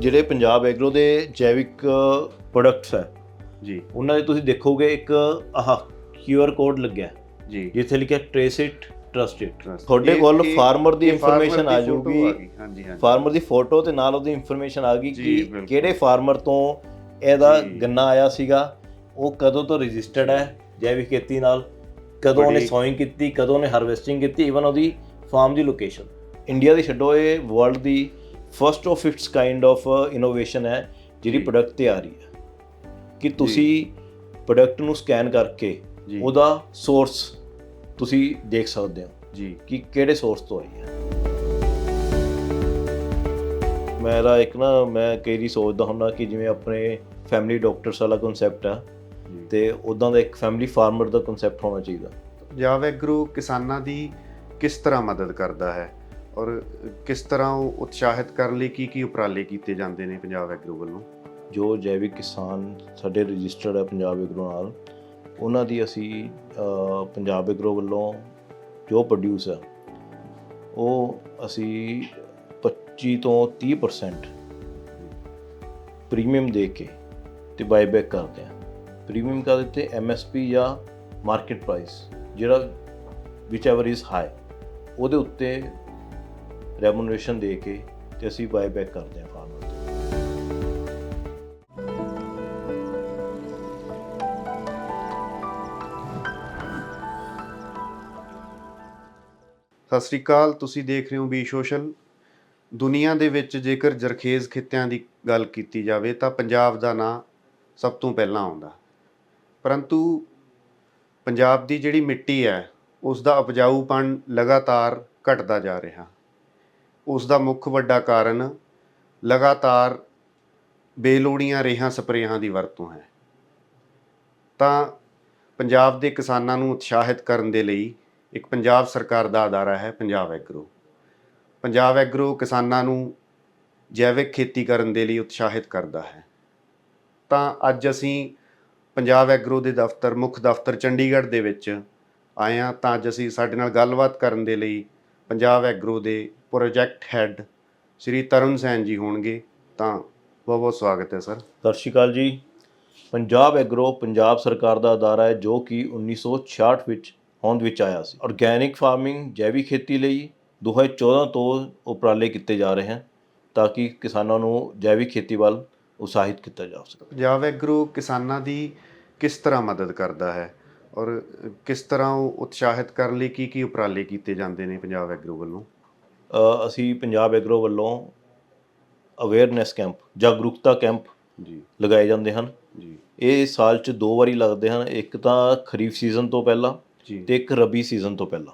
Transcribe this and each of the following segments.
ਜਿਹੜੇ ਪੰਜਾਬ ਐਗਰੋ ਦੇ ਜੈਵਿਕ ਪ੍ਰੋਡਕਟਸ ਹੈ ਜੀ। ਉਹਨਾਂ ਦੇ ਤੁਸੀਂ ਦੇਖੋਗੇ ਇੱਕ ਆਹ ਕਿਊਆਰ ਕੋਡ ਲੱਗਿਆ। ਜੀ। ਜਿੱਥੇ ਲਿਖਿਆ ਟ੍ਰੇਸ ਇਟ ਟਰਸਟ ਇਟ. ਤੁਹਾਡੇ ਕੋਲ ਫਾਰਮਰ ਦੀ ਇਨਫੋਰਮੇਸ਼ਨ ਆ ਜਾਊਗੀ। ਗਈ, ਹਾਂਜੀ ਹਾਂਜੀ। ਫਾਰਮਰ ਦੀ ਫੋਟੋ ਤੇ ਨਾਲ ਉਹਦੀ ਇਨਫੋਰਮੇਸ਼ਨ ਆ ਗਈ ਕਿ। ਕਿਹੜੇ ਫਾਰਮਰ ਤੋਂ ਇਹਦਾ। ਗੰਨਾ ਆਇਆ ਸੀਗਾ ਉਹ ਕਦੋਂ ਤੋਂ ਰਜਿਸਟਰਡ ਹੈ ਜੈਵਿਕ ਖੇਤੀ ਨਾਲ ਕਦੋਂ ਉਹਨੇ ਸੋਇੰਗ ਕੀਤੀ ਕਦੋਂ ਉਹਨੇ ਹਾਰਵੈਸਟਿੰਗ ਕੀਤੀ ਇਵਨ ਉਹਦੀ ਫਾਰਮ ਦੀ ਲੋਕੇਸ਼ਨ ਇੰਡੀਆ ਦੀ ਛੱਡੋ ਇਹ world the first of its kind of innovation ਹੈ ਜਿਹੜੀ। ਪ੍ਰੋਡਕਟ ਤੇ ਆ ਰਹੀ ਹੈ। ਕਿ ਤੁਸੀਂ ਪ੍ਰੋਡਕਟ ਨੂੰ ਸਕੈਨ ਕਰਕੇ ਉਹਦਾ ਸੋਰਸ ਤੁਸੀਂ ਦੇਖ ਸਕਦੇ ਹੋ ਜੀ। ਕਿ ਕਿਹੜੇ ਸੋਰਸ ਤੋਂ ਆਈ ਹੈ। ਮੇਰਾ ਇੱਕ ਨਾ ਮੈਂ ਕਈ ਵਾਰੀ ਸੋਚਦਾ ਹੁੰਦਾ ਕਿ ਜਿਵੇਂ ਆਪਣੇ ਫੈਮਿਲੀ ਡਾਕਟਰਸ ਵਾਲਾ ਕਨਸੈਪਟ ਆ ਤੇ ਉਦਾਂ ਦਾ ਇੱਕ ਫੈਮਿਲੀ ਫਾਰਮਰ ਦਾ ਕਨਸੈਪਟ ਹੋਣਾ ਚਾਹੀਦਾ। ਪੰਜਾਬ ਐਗਰੋ ਕਿਸਾਨਾਂ ਦੀ ਕਿਸ ਤਰ੍ਹਾਂ ਮਦਦ ਕਰਦਾ ਹੈ? ਔਰ ਕਿਸ ਤਰ੍ਹਾਂ ਉਹ ਉਤਸ਼ਾਹਿਤ ਕਰਨ ਲਈ ਕੀ ਕੀ ਉਪਰਾਲੇ ਕੀਤੇ ਜਾਂਦੇ ਨੇ ਪੰਜਾਬ ਐਗਰੋ ਵੱਲੋਂ? ਜੋ ਜੈਵਿਕ ਕਿਸਾਨ ਸਾਡੇ ਰਜਿਸਟਰਡ ਹੈ ਪੰਜਾਬ ਐਗਰੋ ਨਾਲ, ਉਹਨਾਂ ਦੀ ਅਸੀਂ ਪੰਜਾਬ ਐਗਰੋ ਵੱਲੋਂ ਜੋ ਪ੍ਰੋਡਿਊਸ ਹੈ, ਉਹ ਅਸੀਂ 25 ਤੋਂ 30% ਪ੍ਰੀਮੀਅਮ ਦੇ ਕੇ ਤੇ ਬਾਈਬੈਕ ਕਰਦੇ ਹਾਂ। ਪ੍ਰੀਮੀਅਮ ਕਰ ਦਿੱਤੇ ਐਮਐਸਪੀ ਜਾਂ ਮਾਰਕੀਟ ਪ੍ਰਾਈਸ ਜਿਹੜਾ ਵਿਚਐਵਰ ਇਜ਼ ਹਾਈ ਉਹਦੇ ਉੱਤੇ ਰੈਮੂਨਰੇਸ਼ਨ ਦੇ ਕੇ ਤੇ ਅਸੀਂ ਬਾਈਬੈਕ ਕਰਦੇ ਹਾਂ ਫਾਰਮਰ ਤੋਂ ਸਤਿ ਸ੍ਰੀ ਅਕਾਲ, ਤੁਸੀਂ ਦੇਖ ਰਹੇ ਹੋ ਬੀ ਸੋਸ਼ਲ। ਦੁਨੀਆ ਦੇ ਵਿੱਚ ਜੇਕਰ ਜਰਖੇਜ਼ ਖਿੱਤਿਆਂ ਦੀ ਗੱਲ ਕੀਤੀ ਜਾਵੇ ਤਾਂ ਪੰਜਾਬ ਦਾ ਨਾਂ ਸਭ ਤੋਂ ਪਹਿਲਾਂ ਆਉਂਦਾ। ਪਰੰਤੂ ਪੰਜਾਬ ਦੀ ਜਿਹੜੀ ਮਿੱਟੀ ਹੈ ਉਸ ਦਾ ਉਪਜਾਊਪਣ ਲਗਾਤਾਰ ਘਟਦਾ ਜਾ ਰਿਹਾ। ਉਸ ਦਾ ਮੁੱਖ ਵੱਡਾ ਕਾਰਨ ਲਗਾਤਾਰ ਬੇਲੋੜੀਆਂ ਰੇਹਾਂ ਸਪਰੇਹਾਂ ਦੀ ਵਰਤੋਂ ਹੈ। ਤਾਂ ਪੰਜਾਬ ਦੇ ਕਿਸਾਨਾਂ ਨੂੰ ਉਤਸ਼ਾਹਿਤ ਕਰਨ ਦੇ ਲਈ ਇੱਕ ਪੰਜਾਬ ਸਰਕਾਰ ਦਾ ਅਦਾਰਾ ਹੈ, ਪੰਜਾਬ ਐਗਰੋ। ਪੰਜਾਬ ਐਗਰੋ ਕਿਸਾਨਾਂ ਨੂੰ ਜੈਵਿਕ ਖੇਤੀ ਕਰਨ ਦੇ ਲਈ ਉਤਸ਼ਾਹਿਤ ਕਰਦਾ ਹੈ। ਤਾਂ ਅੱਜ ਅਸੀਂ ਪੰਜਾਬ ਐਗਰੋ ਦੇ ਦਫ਼ਤਰ, ਮੁੱਖ ਦਫ਼ਤਰ ਚੰਡੀਗੜ੍ਹ ਦੇ ਵਿੱਚ ਆਏ ਹਾਂ। ਤਾਂ ਅੱਜ ਅਸੀਂ ਸਾਡੇ ਨਾਲ ਗੱਲਬਾਤ ਕਰਨ ਦੇ ਲਈ ਪੰਜਾਬ ਐਗਰੋ ਦੇ ਪ੍ਰੋਜੈਕਟ ਹੈੱਡ ਸ਼੍ਰੀ ਤਰੁਣ ਸੈਨ ਜੀ ਹੋਣਗੇ ਤਾਂ ਬਹੁਤ ਬਹੁਤ ਸਵਾਗਤ ਹੈ ਸਰ। ਸਤਿ ਸ਼੍ਰੀ ਅਕਾਲ ਜੀ। ਪੰਜਾਬ ਐਗਰੋ ਪੰਜਾਬ ਸਰਕਾਰ ਦਾ ਅਦਾਰਾ ਹੈ ਜੋ ਕਿ 1966 ਵਿੱਚ ਹੋਂਦ ਵਿੱਚ ਆਇਆ ਸੀ। ਆਰਗੈਨਿਕ ਫਾਰਮਿੰਗ ਜੈਵਿਕ ਖੇਤੀ ਲਈ 2014 ਤੋਂ ਉਪਰਾਲੇ ਕੀਤੇ ਜਾ ਰਹੇ ਹਨ ਤਾਂ ਕਿ ਕਿਸਾਨਾਂ ਨੂੰ ਜੈਵਿਕ ਖੇਤੀ ਵੱਲ ਉਤਸ਼ਾਹਿਤ ਕੀਤਾ ਜਾ ਸਕੇ। ਪੰਜਾਬ ਐਗਰੋ ਕਿਸਾਨਾਂ ਦੀ ਕਿਸ ਤਰ੍ਹਾਂ ਮਦਦ ਕਰਦਾ ਹੈ ਔਰ ਕਿਸ ਤਰ੍ਹਾਂ ਉਹ ਉਤਸ਼ਾਹਿਤ ਕਰਨ ਲਈ ਕੀ ਕੀ ਉਪਰਾਲੇ ਕੀਤੇ ਜਾਂਦੇ ਨੇ ਪੰਜਾਬ ਐਗਰੋ ਵੱਲੋਂ? ਅਸੀਂ ਪੰਜਾਬ ਐਗਰੋ ਵੱਲੋਂ ਅਵੇਅਰਨੈਸ ਕੈਂਪ ਜਾਗਰੂਕਤਾ ਕੈਂਪ ਜੀ। ਲਗਾਏ ਜਾਂਦੇ ਹਨ। ਜੀ। ਇਹ ਸਾਲ 'ਚ ਦੋ ਵਾਰੀ ਲੱਗਦੇ ਹਨ। ਇੱਕ ਤਾਂ ਖਰੀਫ ਸੀਜ਼ਨ ਤੋਂ ਪਹਿਲਾਂ ਜੀ। ਤੇ ਇੱਕ ਰਬੀ ਸੀਜ਼ਨ ਤੋਂ ਪਹਿਲਾਂ।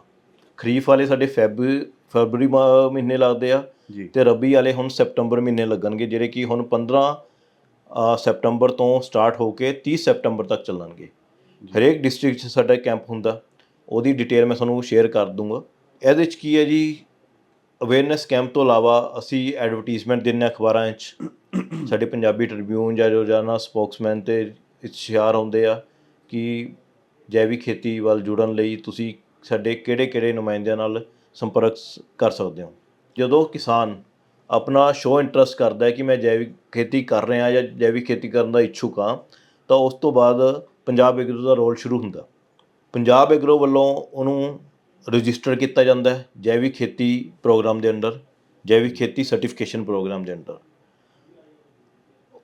ਖਰੀਫ ਵਾਲੇ ਸਾਡੇ ਫੈਬ ਫਰਵਰੀ ਮਹੀਨੇ ਲੱਗਦੇ ਆ ਤੇ ਰਬੀ ਵਾਲੇ ਹੁਣ ਸੈਪਟੰਬਰ ਮਹੀਨੇ ਲੱਗਣਗੇ ਜਿਹੜੇ ਕਿ ਹੁਣ 15 ਅ, ਸੈਪਟੰਬਰ ਤੋਂ ਸਟਾਰਟ ਹੋ ਕੇ 30 ਸੈਪਟੰਬਰ ਤੱਕ ਚੱਲਣਗੇ। ਹਰੇਕ ਡਿਸਟ੍ਰਿਕਟ 'ਚ ਸਾਡਾ ਕੈਂਪ ਹੁੰਦਾ। ਉਹਦੀ ਡਿਟੇਲ ਮੈਂ ਤੁਹਾਨੂੰ ਸ਼ੇਅਰ ਕਰ ਦੂੰਗਾ। ਇਹਦੇ 'ਚ ਕੀ ਹੈ ਜੀ? ਅਵੇਅਰਨੈਸ ਕੈਂਪ ਤੋਂ ਇਲਾਵਾ ਅਸੀਂ ਐਡਵਰਟਾਈਜ਼ਮੈਂਟ ਦਿੰਦੇ ਹਾਂ ਅਖਬਾਰਾਂ 'ਚ ਸਾਡੇ ਪੰਜਾਬੀ ਟ੍ਰਿਬਿਊਨ ਜਾਂ ਰੋਜ਼ਾਨਾ ਸਪੋਕਸਮੈਨ ਤੇ ਇਸ਼ਤਿਹਾਰ ਹੁੰਦੇ ਆ ਕਿ ਜੈਵਿਕ ਖੇਤੀ ਵੱਲ ਜੁੜਨ ਲਈ ਤੁਸੀਂ ਸਾਡੇ ਕਿਹੜੇ-ਕਿਹੜੇ ਨੁਮਾਇੰਦਿਆਂ ਨਾਲ ਸੰਪਰਕ ਸ- ਕਰ ਸਕਦੇ ਹੋ। ਜਦੋਂ ਕਿਸਾਨ ਆਪਣਾ ਸ਼ੋ ਇੰਟਰਸਟ ਕਰਦਾ ਹੈ ਕਿ ਮੈਂ ਜੈਵਿਕ ਖੇਤੀ ਕਰ ਰਿਹਾ ਜਾਂ ਜੈਵਿਕ ਖੇਤੀ ਕਰਨ ਦਾ ਇੱਛੁਕ ਹਾਂ, ਤਾਂ ਉਸ ਤੋਂ ਬਾਅਦ ਪੰਜਾਬ ਐਗਰੋ ਦਾ ਰੋਲ ਸ਼ੁਰੂ ਹੁੰਦਾ। ਪੰਜਾਬ ਐਗਰੋ ਵੱਲੋਂ ਉਹਨੂੰ ਰਜਿਸਟਰ ਕੀਤਾ ਜਾਂਦਾ ਹੈ ਜੈਵਿਕ ਖੇਤੀ ਪ੍ਰੋਗਰਾਮ ਦੇ ਅੰਡਰ ਜੈਵਿਕ ਖੇਤੀ ਸਰਟੀਫਿਕੇਸ਼ਨ ਪ੍ਰੋਗਰਾਮ ਦੇ ਅੰਡਰ।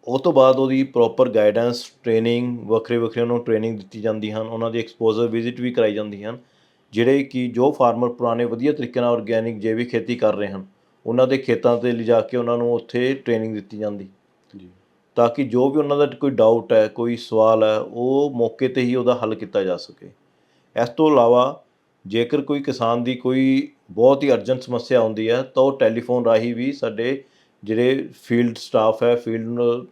ਉਹ ਤੋਂ ਬਾਅਦ ਉਹਦੀ ਪ੍ਰੋਪਰ ਗਾਈਡੈਂਸ ਟ੍ਰੇਨਿੰਗ ਵੱਖਰੇ ਵੱਖਰੇ ਉਹਨੂੰ ਟ੍ਰੇਨਿੰਗ ਦਿੱਤੀ ਜਾਂਦੀ ਹਨ ਉਹਨਾਂ ਦੀ ਐਕਸਪੋਜ਼ਰ ਵਿਜ਼ਿਟ ਵੀ ਕਰਾਈ ਜਾਂਦੀ ਹਨ ਜਿਹੜੇ ਕਿ ਜੋ ਫਾਰਮਰ ਪੁਰਾਣੇ ਵਧੀਆ ਤਰੀਕੇ ਨਾਲ ਆਰਗੈਨਿਕ ਜੈਵਿਕ ਖੇਤੀ ਕਰ ਰਹੇ ਹਨ ਉਹਨਾਂ ਦੇ ਖੇਤਾਂ ਤੇ ਲਿਜਾ ਕੇ ਉਹਨਾਂ ਨੂੰ ਉੱਥੇ ਟ੍ਰੇਨਿੰਗ ਦਿੱਤੀ ਜਾਂਦੀ। ਜੀ। ਤਾਂ ਕਿ ਜੋ ਵੀ ਉਹਨਾਂ ਦਾ ਕੋਈ ਡਾਊਟ ਹੈ ਕੋਈ ਸਵਾਲ ਹੈ ਉਹ ਮੌਕੇ ਤੇ ਹੀ ਉਹਦਾ ਹੱਲ ਕੀਤਾ ਜਾ ਸਕੇ। ਇਸ ਤੋਂ ਇਲਾਵਾ ਜੇਕਰ ਕੋਈ ਕਿਸਾਨ ਦੀ ਕੋਈ ਬਹੁਤ ਹੀ ਅਰਜੈਂਟ ਸਮੱਸਿਆ ਆਉਂਦੀ ਹੈ ਤਾਂ ਉਹ ਟੈਲੀਫੋਨ ਰਾਹੀਂ ਵੀ ਸਾਡੇ ਜਿਹੜੇ ਫੀਲਡ ਸਟਾਫ ਹੈ ਫੀਲਡ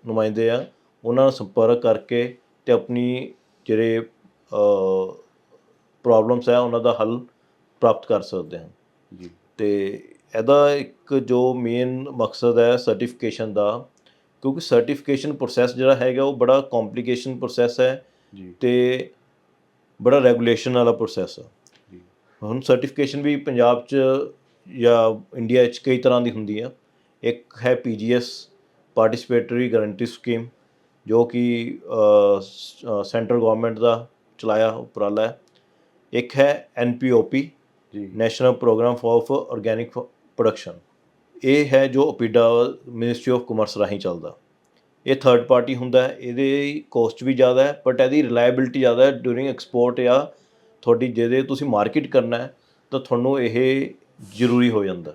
ਨੁਮਾਇੰਦੇ ਆ ਉਹਨਾਂ ਨਾਲ ਸੰਪਰਕ ਕਰਕੇ ਤੇ ਆਪਣੀ ਜਿਹੜੇ ਪ੍ਰੋਬਲਮਸ ਹੈ ਉਹਨਾਂ ਦਾ ਹੱਲ ਪ੍ਰਾਪਤ ਕਰ ਸਕਦੇ ਹਨ ਜੀ। ਤੇ ਇਹਦਾ ਇੱਕ ਜੋ ਮੇਨ ਮਕਸਦ ਹੈ ਸਰਟੀਫਿਕੇਸ਼ਨ ਦਾ ਕਿਉਂਕਿ ਸਰਟੀਫਿਕੇਸ਼ਨ ਪ੍ਰੋਸੈਸ ਜਿਹੜਾ ਹੈਗਾ ਉਹ ਬੜਾ ਕੰਪਲਿਕੇਸ਼ਨ ਪ੍ਰੋਸੈਸ ਹੈ ਜੀ। ਤੇ ਬੜਾ ਰੈਗੂਲੇਸ਼ਨ ਵਾਲਾ ਪ੍ਰੋਸੈਸ ਹੈ ਹੁਣ ਸਰਟੀਫਿਕੇਸ਼ਨ ਵੀ ਪੰਜਾਬ 'ਚ ਜਾਂ ਇੰਡੀਆ 'ਚ ਕਈ ਤਰ੍ਹਾਂ ਦੀ ਹੁੰਦੀ ਹੈ ਇੱਕ ਹੈ ਪੀਜੀਐਸ ਪਾਰਟਿਸਿਪੇਟਰੀ ਗਾਰੰਟੀ ਸਕੀਮ ਜੋ ਕਿ ਸੈਂਟਰਲ ਗਵਰਨਮੈਂਟ ਦਾ ਚਲਾਇਆ ਉਪਰਾਲਾ ਹੈ। ਇੱਕ ਹੈ ਐਨਪੀਓਪੀ ਜੀ। National programme for organic production ਇਹ ਹੈ ਜੋ ਓਪੀਡਾ ਮਿਨਿਸਟਰੀ ਆਫ ਕਮਰਸ ਰਾਹੀਂ ਚੱਲਦਾ। ਇਹ ਥਰਡ ਪਾਰਟੀ ਹੁੰਦਾ ਹੈ। ਇਹਦੇ ਕੋਸਟ ਵੀ ਜ਼ਿਆਦਾ ਹੈ ਬਟ ਇਹਦੀ ਰਿਲਾਇਬਿਲਿਟੀ ਜ਼ਿਆਦਾ ਹੈ। ਡੂਰਿੰਗ ਐਕਸਪੋਰਟ ਜਾਂ ਤੁਹਾਡੀ ਜਿਹਦੇ ਤੁਸੀਂ ਮਾਰਕੀਟ ਕਰਨਾ ਹੈ, ਤਾਂ ਤੁਹਾਨੂੰ ਇਹ ਜ਼ਰੂਰੀ ਹੋ ਜਾਂਦਾ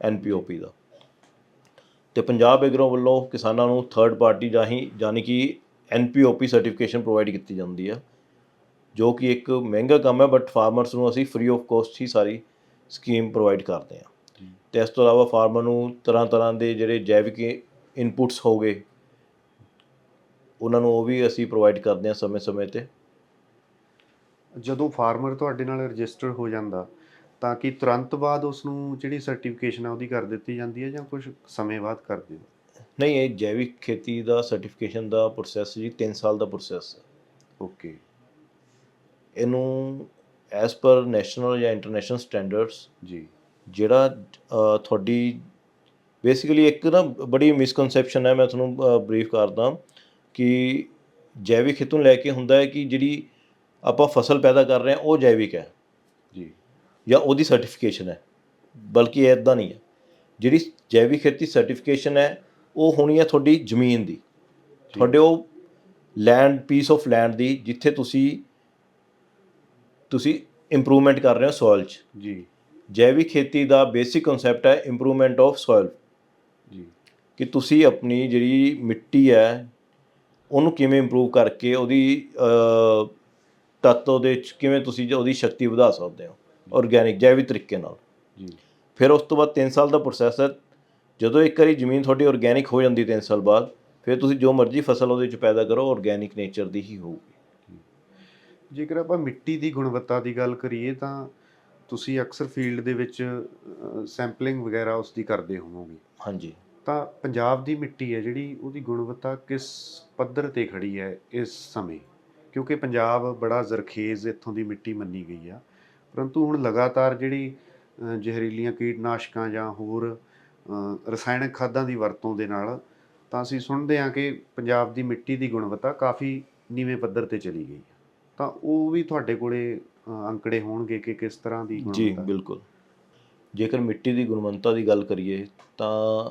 ਐਨਪੀਓਪੀ ਦਾ। ਤੇ ਪੰਜਾਬ ਐਗਰੋ ਵੱਲੋਂ ਕਿਸਾਨਾਂ ਨੂੰ ਥਰਡ ਪਾਰਟੀ ਰਾਹੀਂ ਯਾਨੀ ਕਿ ਐਨਪੀਓਪੀ ਸਰਟੀਫਿਕੇਸ਼ਨ ਪ੍ਰੋਵਾਈਡ ਕੀਤੀ ਜਾਂਦੀ ਹੈ ਜੋ ਕਿ ਇੱਕ ਮਹਿੰਗਾ ਕੰਮ ਹੈ ਬਟ ਫਾਰਮਰਸ ਨੂੰ ਅਸੀਂ ਫ੍ਰੀ ਆਫ ਕੋਸਟ ਹੀ ਸਾਰੀ ਸਕੀਮ ਪ੍ਰੋਵਾਈਡ ਕਰਦੇ ਹਾਂ। ਤੇ ਇਸ ਤੋਂ ਇਲਾਵਾ ਫਾਰਮਰ ਨੂੰ ਤਰ੍ਹਾਂ ਤਰ੍ਹਾਂ ਦੇ ਜਿਹੜੇ ਜੈਵਿਕ ਇਨਪੁਟਸ ਹੋ ਗਏ ਉਹਨਾਂ ਨੂੰ ਉਹ ਵੀ ਅਸੀਂ ਪ੍ਰੋਵਾਈਡ ਕਰਦੇ ਹਾਂ ਸਮੇਂ-ਸਮੇਂ ਤੇ। ਜਦੋਂ ਫਾਰਮਰ ਤੁਹਾਡੇ ਨਾਲ ਰਜਿਸਟਰ ਹੋ ਜਾਂਦਾ ਤਾਂ ਕਿ ਤੁਰੰਤ ਬਾਅਦ ਉਸ ਨੂੰ ਜਿਹੜੀ ਸਰਟੀਫਿਕੇਸ਼ਨ ਆ ਉਹਦੀ ਕਰ ਦਿੱਤੀ ਜਾਂਦੀ ਹੈ ਜਾਂ ਕੁਝ ਸਮੇਂ ਬਾਅਦ ਕਰਦੇ ਹੋ? ਨਹੀਂ ਇਹ ਜੈਵਿਕ ਖੇਤੀ ਦਾ ਸਰਟੀਫਿਕੇਸ਼ਨ ਦਾ ਪ੍ਰੋਸੈਸ ਜੀ 3 ਸਾਲ ਦਾ ਪ੍ਰੋਸੈਸ ਹੈ। ਓਕੇ। ਇਹਨੂੰ ਐਸ ਪਰ ਨੈਸ਼ਨਲ ਜਾਂ ਇੰਟਰਨੈਸ਼ਨਲ ਸਟੈਂਡਰਡਸ ਜੀ। ਜਿਹੜਾ ਤੁਹਾਡੀ ਬੇਸਿਕਲੀ ਇੱਕ ਨਾ ਬੜੀ ਮਿਸਕਨਸੈਪਸ਼ਨ ਹੈ ਮੈਂ ਤੁਹਾਨੂੰ ਬਰੀਫ ਕਰਦਾ ਕਿ ਜੈਵਿਕ ਖੇਤੀ ਲੈ ਕੇ ਹੁੰਦਾ ਹੈ ਕਿ ਜਿਹੜੀ ਆਪਾਂ ਫਸਲ ਪੈਦਾ ਕਰ ਰਹੇ ਹਾਂ ਉਹ ਜੈਵਿਕ ਹੈ। ਜੀ। ਜਾਂ ਉਹਦੀ ਸਰਟੀਫਿਕੇਸ਼ਨ ਹੈ। ਬਲਕਿ ਇਹ ਇਦਾਂ ਨਹੀਂ ਹੈ। ਜਿਹੜੀ ਜੈਵਿਕ ਖੇਤੀ ਸਰਟੀਫਿਕੇਸ਼ਨ ਹੈ ਉਹ ਹੋਣੀ ਹੈ ਤੁਹਾਡੀ ਜ਼ਮੀਨ ਦੀ। ਤੁਹਾਡੇ ਉਹ ਲੈਂਡ ਪੀਸ ਆਫ ਲੈਂਡ ਦੀ ਜਿੱਥੇ ਤੁਸੀਂ ਤੁਸੀਂ ਇੰਪਰੂਵਮੈਂਟ ਕਰ ਰਹੇ ਹੋ ਸੋਇਲ 'ਚ। ਜੀ। ਜੈਵਿਕ ਖੇਤੀ ਦਾ ਬੇਸਿਕ ਕਨਸੈਪਟ ਹੈ ਇੰਪਰੂਵਮੈਂਟ ਆਫ ਸੋਇਲ ਜੀ। ਕਿ ਤੁਸੀਂ ਆਪਣੀ ਜਿਹੜੀ ਮਿੱਟੀ ਹੈ ਉਹਨੂੰ ਕਿਵੇਂ ਇੰਪਰੂਵ ਕਰਕੇ ਉਹਦੀ ਤੱਤ ਉਹਦੇ ਚ ਕਿਵੇਂ ਤੁਸੀਂ ਉਹਦੀ ਸ਼ਕਤੀ ਵਧਾ ਸਕਦੇ ਹੋ ਆਰਗੈਨਿਕ ਜੈਵਿਕ ਤਰੀਕੇ ਨਾਲ। ਜੀ। ਫਿਰ ਉਸ ਤੋਂ ਬਾਅਦ 3 ਸਾਲ ਦਾ ਪ੍ਰੋਸੈਸ ਹੈ। ਜਦੋਂ ਇੱਕ ਵਾਰੀ ਜ਼ਮੀਨ ਤੁਹਾਡੀ ਆਰਗੈਨਿਕ ਹੋ ਜਾਂਦੀ 3 ਸਾਲ ਬਾਅਦ ਫਿਰ ਤੁਸੀਂ ਜੋ ਮਰਜ਼ੀ ਫਸਲ ਉਹਦੇ ਚ ਪੈਦਾ ਕਰੋ ਆਰਗੈਨਿਕ ਨੇਚਰ ਦੀ ਹੀ ਹੋਊਗੀ। ਜੇਕਰ ਆਪਾਂ ਮਿੱਟੀ ਦੀ ਗੁਣਵੱਤਾ ਦੀ ਗੱਲ ਕਰੀਏ ਤਾਂ ਤੁਸੀਂ ਅਕਸਰ ਫੀਲਡ ਦੇ ਵਿੱਚ ਸੈਂਪਲਿੰਗ ਵਗੈਰਾ ਉਸ ਦੀ ਕਰਦੇ ਹੋਵੋਗੇ। ਹਾਂਜੀ। ਤਾਂ ਪੰਜਾਬ ਦੀ ਮਿੱਟੀ ਹੈ ਜਿਹੜੀ ਉਹਦੀ ਗੁਣਵੱਤਾ ਕਿਸ ਪੱਧਰ ਤੇ ਖੜੀ ਹੈ ਇਸ ਸਮੇਂ? ਕਿਉਂਕਿ ਪੰਜਾਬ ਬੜਾ ਜ਼ਰਖੇਜ਼ ਇੱਥੋਂ ਦੀ ਮਿੱਟੀ ਮੰਨੀ ਗਈ ਆ। ਪਰੰਤੂ ਹੁਣ ਲਗਾਤਾਰ ਜਿਹੜੀ ਜ਼ਹਿਰੀਲੀਆਂ ਕੀਟਨਾਸ਼ਕਾਂ ਜਾਂ ਹੋਰ ਰਸਾਇਣਕ ਖਾਦਾਂ ਦੀ ਵਰਤੋਂ ਦੇ ਨਾਲ ਤਾਂ ਅਸੀਂ ਸੁਣਦੇ ਹਾਂ ਕਿ ਪੰਜਾਬ ਦੀ ਮਿੱਟੀ ਦੀ ਗੁਣਵੱਤਾ ਕਾਫੀ ਨੀਵੇਂ ਪੱਧਰ ਤੇ ਚਲੀ ਗਈ ਹੈ ਤਾਂ ਉਹ ਵੀ ਤੁਹਾਡੇ ਕੋਲੇ ਅੰਕੜੇ ਹੋਣਗੇ ਕਿ ਕਿਸ ਤਰ੍ਹਾਂ ਦੀ ਜੀ ਗੁਣਵੱਤਾ? ਬਿਲਕੁਲ। ਜੇਕਰ ਮਿੱਟੀ ਦੀ ਗੁਣਵੱਤਾ ਦੀ ਗੱਲ ਕਰੀਏ ਤਾਂ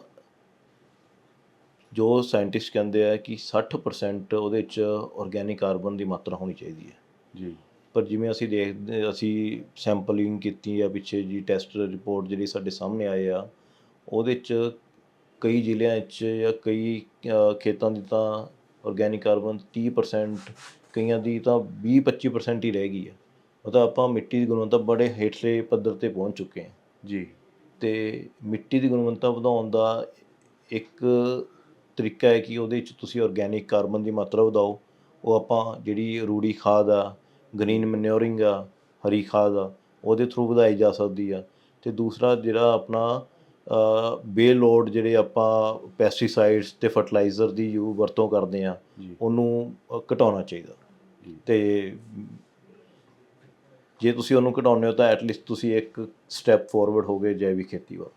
ਜੋ ਸਾਇੰਟਿਸਟ ਕਹਿੰਦੇ ਆ ਕਿ 60% ਉਹਦੇ ਚ ਆਰਗੈਨਿਕ ਕਾਰਬਨ ਦੀ ਮਾਤਰਾ ਹੋਣੀ ਚਾਹੀਦੀ ਹੈ। ਜੀ। ਪਰ ਜਿਵੇਂ ਅਸੀਂ ਦੇਖਦੇ ਅਸੀਂ ਸੈਂਪਲਿੰਗ ਕੀਤੀ ਆ ਪਿੱਛੇ ਜੀ ਟੈਸਟ ਰਿਪੋਰਟ ਜਿਹੜੀ ਸਾਡੇ ਸਾਹਮਣੇ ਆਏ ਆ ਉਹਦੇ ਚ ਕਈ ਜ਼ਿਲ੍ਹਿਆਂ 'ਚ ਜਾਂ ਕਈ ਖੇਤਾਂ ਦੀ ਤਾਂ ਆਰਗੈਨਿਕ ਕਾਰਬਨ 30% ਕਈਆਂ ਦੀ ਤਾਂ 20-25% ਹੀ ਰਹਿ ਗਈ ਹੈ ਮਤਲਬ ਆਪਾਂ ਮਿੱਟੀ ਦੀ ਗੁਣਵੱਤਾ ਬੜੇ ਹੇਠਲੇ ਪੱਧਰ ਤੇ ਪਹੁੰਚ ਚੁੱਕੇ ਹਾਂ ਜੀ। ਤੇ ਮਿੱਟੀ ਦੀ ਗੁਣਵੱਤਾ ਵਧਾਉਣ ਦਾ ਇੱਕ ਤਰੀਕਾ ਹੈ ਕਿ ਉਹਦੇ ਵਿੱਚ ਤੁਸੀਂ ਆਰਗੈਨਿਕ ਕਾਰਬਨ ਦੀ ਮਾਤਰਾ ਵਧਾਓ। ਉਹ ਆਪਾਂ ਜਿਹੜੀ ਰੂੜੀ ਖਾਦ ਆ ਗ੍ਰੀਨ ਮੈਨਿਓਰਿੰਗ ਆ ਹਰੀ ਖਾਦ ਆ ਉਹਦੇ ਥਰੂ ਵਧਾਈ ਜਾ ਸਕਦੀ ਆ। ਤੇ ਦੂਸਰਾ ਜਿਹੜਾ ਆਪਣਾ ਬੇ ਲੋਡ ਜਿਹੜੇ ਆਪਾਂ ਪੈਸਟੀਸਾਈਡਸ ਤੇ ਫਰਟੀਲਾਈਜ਼ਰ ਦੀ ਯੂ ਵਰਤੋਂ ਕਰਦੇ ਆ ਉਹਨੂੰ ਘਟਾਉਣਾ ਚਾਹੀਦਾ। ਤੇ ਜੇ ਤੁਸੀਂ ਉਹਨੂੰ ਘਟਾਉਂਦੇ ਹੋ ਤਾਂ ਐਟਲੀਸਟ ਤੁਸੀਂ ਇੱਕ ਸਟੈਪ ਫਾਰਵਰਡ ਹੋਗੇ ਜੈਵਿਕ ਖੇਤੀ ਵੱਲ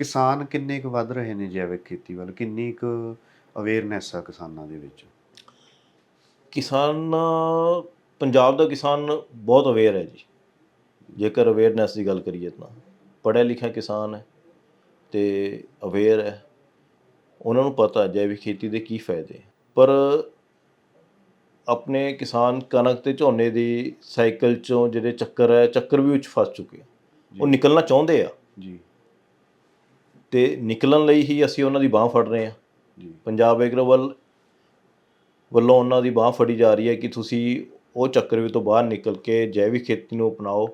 ਕਿਸਾਨ ਕਿੰਨੇ ਕੁ ਵੱਧ ਰਹੇ ਨੇ ਜੈਵਿਕ ਖੇਤੀ ਵੱਲ? ਕਿੰਨੀ ਕੁ ਅਵੇਅਰਨੈਸ ਆ ਕਿਸਾਨਾਂ ਦੇ ਵਿੱਚ? ਕਿਸਾਨ ਪੰਜਾਬ ਦਾ ਕਿਸਾਨ ਬਹੁਤ ਅਵੇਅਰ ਹੈ ਜੀ। ਜੇਕਰ ਅਵੇਅਰਨੈਸ ਦੀ ਗੱਲ ਕਰੀਏ ਤਾਂ। ਪੜ੍ਹਿਆ ਲਿਖਿਆ ਕਿਸਾਨ ਹੈ ਤੇ ਅਵੇਅਰ ਹੈ। ਉਹਨਾਂ ਨੂੰ ਪਤਾ ਜੈਵਿਕ ਖੇਤੀ ਦੇ ਕੀ ਫਾਇਦੇ। ਪਰ ਆਪਣੇ ਕਿਸਾਨ ਕਣਕ ਤੇ ਝੋਨੇ ਦੀ ਸਾਈਕਲ ਚੋਂ ਜਿਹੜੇ ਚੱਕਰ ਹੈ ਚੱਕਰ ਵੀ ਵਿੱਚ ਫਸ ਚੁੱਕੇ ਆ। ਉਹ ਨਿਕਲਣਾ ਚਾਹੁੰਦੇ ਆ। ਜੀ। ਤੇ ਨਿਕਲਣ ਲਈ ਹੀ ਅਸੀਂ ਉਹਨਾਂ ਦੀ ਬਾਹ ਫੜ ਰਹੇ ਹਾਂ। ਜੀ। ਪੰਜਾਬ ਐਗਰੋ ਵੱਲ ਉਹਨਾਂ ਦੀ ਬਾਹ ਫੜੀ ਜਾ ਰਹੀ ਹੈ ਕਿ ਤੁਸੀਂ ਉਹ ਚੱਕਰ ਤੋਂ ਬਾਹਰ ਨਿਕਲ ਕੇ ਜੈਵਿਕ ਖੇਤੀ ਨੂੰ ਅਪਣਾਓ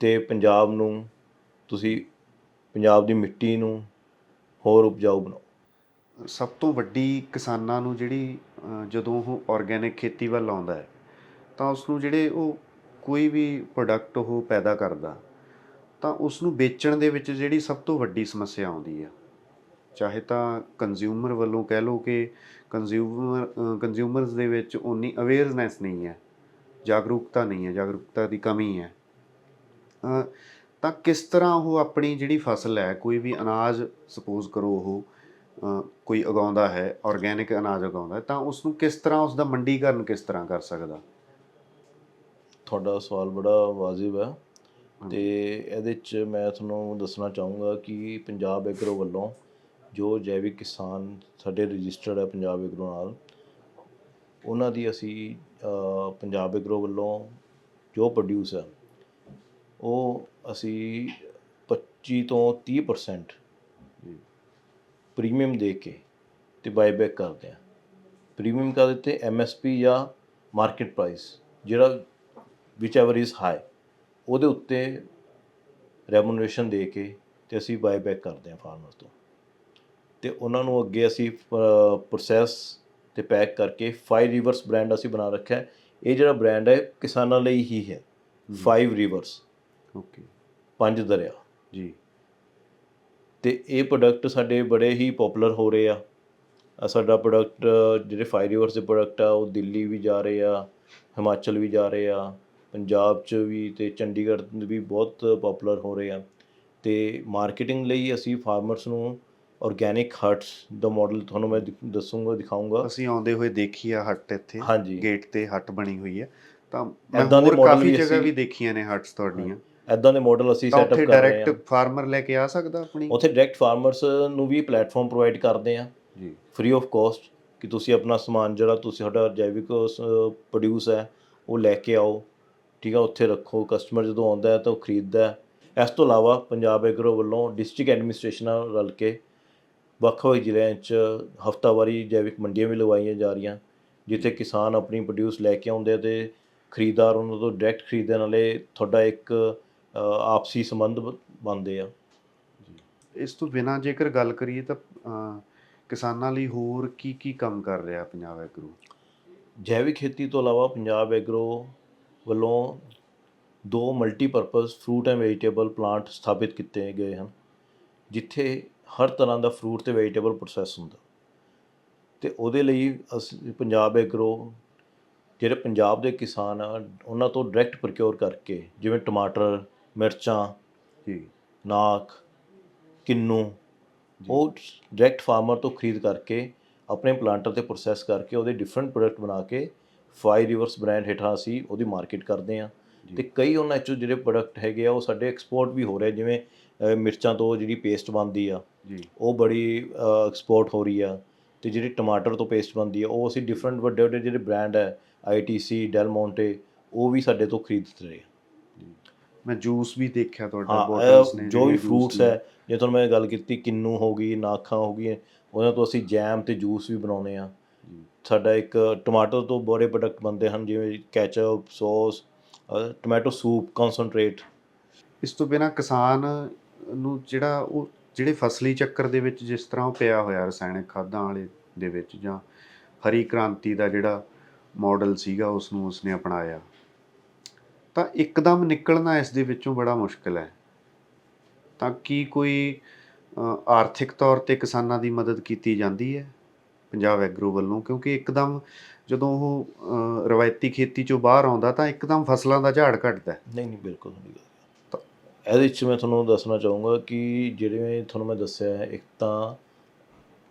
ਤੇ ਪੰਜਾਬ ਨੂੰ ਤੁਸੀਂ ਪੰਜਾਬ ਦੀ ਮਿੱਟੀ ਨੂੰ ਹੋਰ ਉਪਜਾਊ ਬਣਾਓ। ਸਭ ਤੋਂ ਵੱਡੀ ਕਿਸਾਨਾਂ ਨੂੰ ਜਿਹੜੀ ਅ, ਜਦੋਂ ਉਹ ਆਰਗੈਨਿਕ ਖੇਤੀ ਵੱਲ ਆਉਂਦਾ ਹੈ ਤਾਂ ਉਸ ਨੂੰ ਜਿਹੜੇ ਉਹ ਕੋਈ ਵੀ ਪ੍ਰੋਡਕਟ ਉਹ ਪੈਦਾ ਕਰਦਾ। ਤਾਂ ਉਸ ਨੂੰ ਵੇਚਣ ਦੇ ਵਿੱਚ ਜਿਹੜੀ ਸਭ ਤੋਂ ਵੱਡੀ ਸਮੱਸਿਆ ਆਉਂਦੀ ਹੈ ਚਾਹੇ ਤਾਂ ਕੰਜ਼ਿਊਮਰ ਵੱਲੋਂ ਕਹਿ ਲਓ ਕਿ ਕੰਜ਼ਿਊਮਰ ਕੰਜ਼ਿਊਮਰਸ ਦੇ ਵਿੱਚ ਉਨੀ ਅਵੇਅਰਨੈਸ ਨਹੀਂ ਹੈ, ਜਾਗਰੂਕਤਾ ਨਹੀਂ ਹੈ, ਜਾਗਰੂਕਤਾ ਦੀ ਕਮੀ ਹੈ। ਤਾਂ ਕਿਸ ਤਰ੍ਹਾਂ ਉਹ ਆਪਣੀ ਜਿਹੜੀ ਫਸਲ ਹੈ, ਕੋਈ ਵੀ ਅਨਾਜ ਸਪੋਜ਼ ਕਰੋ ਉਹ ਕੋਈ ਉਗਾਉਂਦਾ ਹੈ ਆਰਗੈਨਿਕ ਅਨਾਜ ਉਗਾਉਂਦਾ ਤਾਂ ਉਸ ਨੂੰ ਕਿਸ ਤਰ੍ਹਾਂ ਉਸ ਦਾ ਮੰਡੀਕਰਨ ਕਿਸ ਤਰ੍ਹਾਂ ਕਰ ਸਕਦਾ? ਤੁਹਾਡਾ ਸਵਾਲ ਬੜਾ ਵਾਜਿਬ ਹੈ। ਤੇ ਇਹਦੇ ਚ ਮੈਂ ਤੁਹਾਨੂੰ ਦੱਸਣਾ ਚਾਹੂੰਗਾ ਕਿ ਪੰਜਾਬ ਐਗਰੋ ਵੱਲੋਂ ਜੋ ਜੈਵਿਕ ਕਿਸਾਨ ਸਾਡੇ ਰਜਿਸਟਰਡ ਹੈ ਪੰਜਾਬ ਐਗਰੋ ਨਾਲ ਉਹਨਾਂ ਦੀ ਅਸੀਂ ਪੰਜਾਬ ਐਗਰੋ ਵੱਲੋਂ ਜੋ ਪ੍ਰੋਡਿਊਸ ਹੈ ਉਹ ਅਸੀਂ 25 ਤੋਂ 30% ਪ੍ਰੀਮੀਅਮ ਦੇ ਕੇ ਤੇ ਬਾਈਬੈਕ ਕਰਦੇ ਆ। ਪ੍ਰੀਮੀਅਮ ਕਾ ਦਿੱਤੇ ਐਮਐਸਪੀ ਜਾਂ ਮਾਰਕੀਟ ਪ੍ਰਾਈਸ ਜਿਹੜਾ ਵਿਚਐਵਰ ਇਜ਼ ਹਾਈ ਉਹਦੇ ਉੱਤੇ ਰੈਮੂਨਰੇਸ਼ਨ ਦੇ ਕੇ ਤੇ ਅਸੀਂ ਬਾਈਬੈਕ ਕਰਦੇ ਹਾਂ ਫਾਰਮਰ ਤੋਂ। ਤੇ ਉਹਨਾਂ ਨੂੰ ਅੱਗੇ ਅਸੀਂ ਪ੍ਰੋਸੈਸ ਤੇ ਪੈਕ ਕਰਕੇ ਫਾਈਵ ਰਿਵਰਸ ਬ੍ਰਾਂਡ ਅਸੀਂ ਬਣਾ ਰੱਖਿਆ ਹੈ। ਇਹ ਜਿਹੜਾ ਬ੍ਰਾਂਡ ਹੈ ਕਿਸਾਨਾਂ ਲਈ ਹੀ ਹੈ। ਫਾਈਵ ਰਿਵਰਸ ਓਕੇ ਪੰਜ ਦਰਿਆ। ਜੀ। ਤੇ ਇਹ ਪ੍ਰੋਡਕਟ ਸਾਡੇ ਬੜੇ ਹੀ ਪਪੂਲਰ ਹੋ ਰਹੇ ਆ। ਸਾਡਾ ਪ੍ਰੋਡਕਟ ਜਿਹੜੇ ਫਾਈਵ ਰਿਵਰਸ ਦੇ ਪ੍ਰੋਡਕਟ ਆ ਉਹ ਦਿੱਲੀ ਵੀ ਜਾ ਰਹੇ ਆ ਹਿਮਾਚਲ ਵੀ ਜਾ ਰਹੇ ਆ। ਪੰਜਾਬ 'ਚ ਵੀ ਤੇ ਚੰਡੀਗੜ੍ਹ ਵੀ ਬਹੁਤ ਪਪੂਲਰ ਹੋ ਰਹੇ ਆ। ਤੇ ਮਾਰਕੀਟਿੰਗ ਲਈ ਅਸੀਂ ਫਾਰਮਰਸ ਨੂੰ ਆਰਗੈਨਿਕ ਹਟਸ ਦਾ ਮਾਡਲ ਤੁਹਾਨੂੰ ਮੈਂ ਦੱਸੂਗਾ ਦਿਖਾਊਂਗਾ। ਅਸੀਂ ਆਉਂਦੇ ਹੋਏ ਦੇਖੀ ਆ ਹੱਟ ਇੱਥੇ। ਗੇਟ ਤੇ ਹੱਟ ਬਣੀ ਹੋਈ ਹੈ ਤਾਂ ਮੈਂ ਹੋਰ ਕਾਫੀ ਜਗ੍ਹਾ ਵੀ ਦੇਖੀਆਂ ਨੇ ਹੱਟਸ ਤੁਹਾਡੀਆਂ। ਐਦਾਂ ਦੇ ਮਾਡਲ ਅਸੀਂ ਸੈਟਅਪ ਉੱਥੇ ਕਰ ਰਹੇ ਹਾਂ। ਡਾਇਰੈਕਟ ਫਾਰਮਰ ਲੈ ਕੇ ਆ ਸਕਦਾ ਆਪਣੀ? ਉੱਥੇ ਡਾਇਰੈਕਟ ਫਾਰਮਰਸ ਨੂੰ ਵੀ ਪਲੇਟਫਾਰਮ ਪ੍ਰੋਵਾਈਡ ਕਰਦੇ ਆ। ਜੀ। ਫ੍ਰੀ ਆਫ ਕਾਸਟ ਕਿ ਤੁਸੀਂ ਆਪਣਾ ਸਮਾਨ ਜਿਹੜਾ ਤੁਸੀਂ ਸਾਡਾ ਜੈਵਿਕ ਪ੍ਰੋਡਿਊਸ ਹੈ ਉਹ ਲੈ ਕੇ ਆਓ। ਠੀਕ ਆ ਉੱਥੇ ਰੱਖੋ ਕਸਟਮਰ ਜਦੋਂ ਆਉਂਦਾ ਹੈ ਤਾਂ ਉਹ ਖਰੀਦਦਾ ਹੈ। ਇਸ ਤੋਂ ਇਲਾਵਾ ਪੰਜਾਬ ਐਗਰੋ ਵੱਲੋਂ ਡਿਸਟ੍ਰਿਕਟ ਐਡਮਿਨਿਸਟ੍ਰੇਸ਼ਨ ਨਾਲ ਰਲ ਕੇ ਵੱਖ-ਵੱਖ ਜ਼ਿਲ੍ਹਿਆਂ 'ਚ ਹਫਤਾਵਾਰੀ ਜੈਵਿਕ ਮੰਡੀਆਂ ਵੀ ਲਗਵਾਈਆਂ ਜਾ ਰਹੀਆਂ ਜਿੱਥੇ ਕਿਸਾਨ ਆਪਣੀ ਪ੍ਰੋਡਿਊਸ ਲੈ ਕੇ ਆਉਂਦੇ ਤੇ ਖਰੀਦਦਾਰ ਉਹਨਾਂ ਤੋਂ ਡਾਇਰੈਕਟ ਖਰੀਦਣ ਨਾਲੇ ਤੁਹਾਡਾ ਇੱਕ ਆਪਸੀ ਸੰਬੰਧ ਬਣਦੇ ਆ। ਇਸ ਤੋਂ ਬਿਨਾਂ ਜੇਕਰ ਗੱਲ ਕਰੀਏ ਤਾਂ ਕਿਸਾਨਾਂ ਲਈ ਹੋਰ ਕੀ ਕੀ ਕੰਮ ਕਰ ਰਿਹਾ ਪੰਜਾਬ ਐਗਰੋ? ਜੈਵਿਕ ਖੇਤੀ ਤੋਂ ਇਲਾਵਾ ਪੰਜਾਬ ਐਗਰੋ ਵੱਲੋਂ ਦੋ multipurpose fruit and vegetable plant ਸਥਾਪਿਤ ਕੀਤੇ ਗਏ ਹਨ ਜਿੱਥੇ ਹਰ ਤਰ੍ਹਾਂ ਦਾ ਫਰੂਟ ਤੇ ਵੈਜੀਟੇਬਲ ਪ੍ਰੋਸੈਸ ਹੁੰਦਾ। ਤੇ ਉਹਦੇ ਲਈ ਅਸੀਂ ਪੰਜਾਬ ਐਗਰੋ ਜਿਹੜੇ ਪੰਜਾਬ ਦੇ ਕਿਸਾਨ ਆ ਉਹਨਾਂ ਤੋਂ ਡਾਇਰੈਕਟ ਪ੍ਰੋਕਿਉਰ ਕਰਕੇ ਜਿਵੇਂ ਟਮਾਟਰ ਮਿਰਚਾਂ ਜੀ। ਨਾਕ ਕਿੰਨੂ ਉਹ ਡਾਇਰੈਕਟ ਫਾਰਮਰ ਤੋਂ ਖਰੀਦ ਕਰਕੇ ਆਪਣੇ ਪਲਾਂਟਰ ਤੇ ਪ੍ਰੋਸੈਸ ਕਰਕੇ ਉਹਦੇ ਡਿਫਰੈਂਟ ਪ੍ਰੋਡਕਟ ਬਣਾ ਕੇ ਫਾਈਵ ਰਿਵਰਸ ਬ੍ਰਾਂਡ ਹੇਠਾਂ ਅਸੀਂ ਉਹਦੀ ਮਾਰਕੀਟ ਕਰਦੇ ਹਾਂ। ਤੇ ਕਈ ਉਹਨਾਂ ਚੋਂ ਜਿਹੜੇ ਪ੍ਰੋਡਕਟ ਹੈਗੇ ਆ ਉਹ ਸਾਡੇ ਐਕਸਪੋਰਟ ਵੀ ਹੋ ਰਹੇ ਜਿਵੇਂ ਅ, ਮਿਰਚਾਂ ਤੋਂ ਜਿਹੜੀ ਪੇਸਟ ਬਣਦੀ ਆ ਜੀ। ਉਹ ਬੜੀ ਐਕਸਪੋਰਟ ਹੋ ਰਹੀ ਆ ਤੇ ਜਿਹੜੀ ਟਮਾਟਰ ਤੋਂ ਪੇਸਟ ਬਣਦੀ ਆ ਉਹ ਅਸੀਂ ਡਿਫਰੈਂਟ ਵੱਡੇ ਵੱਡੇ ਜਿਹੜੇ ਬ੍ਰਾਂਡ ਹੈ ਆਈਟੀਸੀ ਡੈਲ ਮੋਂਟੇ ਉਹ ਵੀ ਸਾਡੇ ਤੋਂ ਖਰੀਦ ਰਹੇ ਆ। ਮੈਂ ਜੂਸ ਵੀ ਦੇਖਿਆ ਤੁਹਾਡਾ ਹਾਂ ਬੋਟਲਸ ਇਹ ਜੋ ਵੀ ਫਰੂਟਸ ਹੈ ਜੇ ਤੁਹਾਨੂੰ ਮੈਂ ਗੱਲ ਕੀਤੀ ਕਿੰਨੂ ਹੋ ਗਈ ਨਾਖਾਂ ਹੋ ਗਈਆਂ ਉਹਨਾਂ ਤੋਂ ਅਸੀਂ ਜੈਮ ਤੇ ਜੂਸ ਵੀ ਬਣਾਉਂਦੇ ਆ। ਸਾਡਾ ਇੱਕ ਟਮਾਟਰ ਤੋਂ ਬੜੇ ਪ੍ਰੋਡਕਟ ਬਣਦੇ ਹਨ, ਜਿਵੇਂ ketchup, sauce tomato soup concentrate ਇਸ ਤੋਂ ਬਿਨਾਂ ਕਿਸਾਨ ਨੂੰ ਜਿਹੜਾ ਉਹ, ਜਿਹੜੇ ਫਸਲੀ ਚੱਕਰ ਦੇ ਵਿੱਚ ਜਿਸ ਤਰ੍ਹਾਂ ਉਹ ਪਿਆ ਹੋਇਆ ਰਸਾਇਣਿਕ ਖਾਦਾਂ ਵਾਲੇ ਦੇ ਵਿੱਚ ਜਾਂ ਹਰੀ ਕ੍ਰਾਂਤੀ ਦਾ ਜਿਹੜਾ ਮਾਡਲ ਸੀਗਾ ਉਸ ਨੂੰ ਉਸਨੇ ਅਪਣਾਇਆ। ਤਾਂ ਇੱਕਦਮ ਨਿਕਲਣਾ ਇਸ ਦੇ ਵਿੱਚੋਂ ਬੜਾ ਮੁਸ਼ਕਲ ਹੈ। ਤਾਂ ਕੀ ਕੋਈ ਆਰਥਿਕ ਤੌਰ ਤੇ ਕਿਸਾਨਾਂ ਦੀ ਮਦਦ ਕੀਤੀ ਜਾਂਦੀ ਹੈ? ਪੰਜਾਬ ਐਗਰੋ ਵੱਲੋਂ ਕਿਉਂਕਿ ਇੱਕਦਮ ਜਦੋਂ ਉਹ ਰਵਾਇਤੀ ਖੇਤੀ ਚੋਂ ਬਾਹਰ ਆਉਂਦਾ ਤਾਂ ਇੱਕਦਮ ਫਸਲਾਂ ਦਾ ਝਾੜ ਘਟਦਾ। ਨਹੀਂ ਨਹੀਂ ਬਿਲਕੁਲ ਨਹੀਂ ਇਹਦੇ ਵਿੱਚ ਮੈਂ ਤੁਹਾਨੂੰ ਦੱਸਣਾ ਚਾਹੂੰਗਾ ਕਿ ਜਿਹੜੇ ਤੁਹਾਨੂੰ ਮੈਂ ਦੱਸਿਆ ਇੱਕ ਤਾਂ